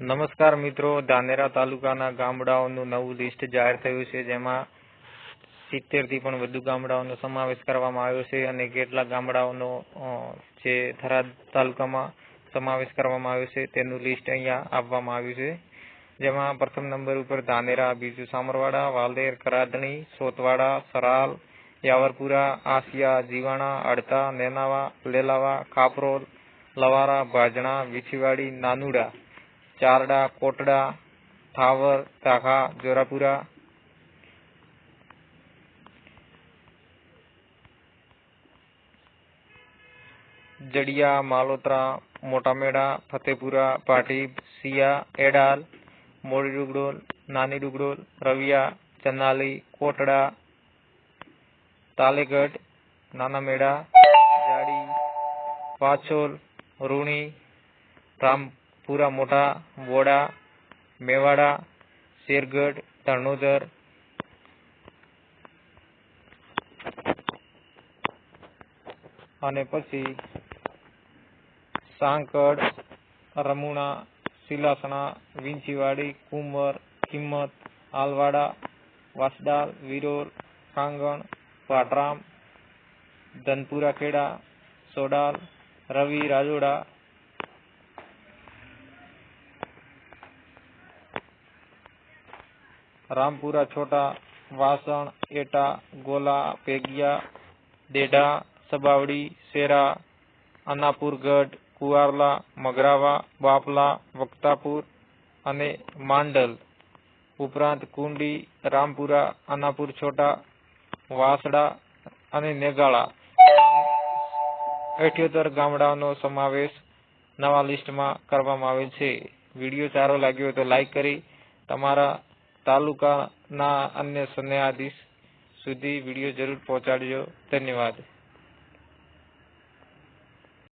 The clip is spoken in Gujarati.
નમસ્કાર મિત્રો, ધાનેરા તાલુકાના ગામડાઓનું નવું લિસ્ટ જાહેર થયું છે, જેમાં સિત્તેરથી પણ વધુ ગામડાઓનો સમાવેશ કરવામાં આવ્યો છે અને કેટલાક ગામડાઓનો જે થરાદ તાલુકામાં સમાવેશ કરવામાં આવ્યો છે, તેનું લિસ્ટ અહીંયા આપવામાં આવ્યું છે. જેમાં પ્રથમ નંબર ઉપર ધાનેરા, બીજું સામરવાડા વાલદેર કરાદણી, સોતવાડા, સરાલ, યાવરપુરા, આસિયા, જીવાણા, અડતા, નેનાવા, લેલાવા કાપરોલ લવારા, ભાજણા, વિછીવાડી, નાનુડા ચારડા, કોટડા, થાવર તાખા જોરાપુરા. જડિયા, માલોત્રા, મોટામેડા, ફતેપુરા પાટી સિયા એડાલ મોડી ડુગડોલ નાની ડુગડોલ રવિયા ચનાલી કોટડા, તાલેગઢ નાના મેડા જાડી, પાછોલ, રૂણી રામપુરા મોટા વોડા મેવાડા, શેરગઢ ધરણોધર અને પછી સાંકળ, રમુણા સિલાસણા વિંછીવાડી, કુંવર, કિંમત, આલવાડા વાસડાલ વિરોલ, કાંગણ, પાટરામ, ધનપુરા ખેડા, સોડાલ, રવિ, રાજોડા રામપુરા, છોટા, વાસણ, એટા, ગોલા, પેગિયા દેઢા સબાવડી શેરા અનાપુરગઢ કુવારલા, મગરાવા, બાપલા, વક્તાપુર અને માંડલ. ઉપરાંત કુંડી, રામપુરા, અનાપુર, છોટા, વાસડા અને નેગાળા. અઠ્યોતર ગામડાઓનો સમાવેશ નવા લિસ્ટમાં કરવામાં આવેલ છે. વીડિયો સારો લાગ્યો તો લાઈક કરી, તમારા તાલુકાના અન્ય સન્યાયાધીશ સુધી વીડિયો જરૂર પહોંચાડજો. ધન્યવાદ.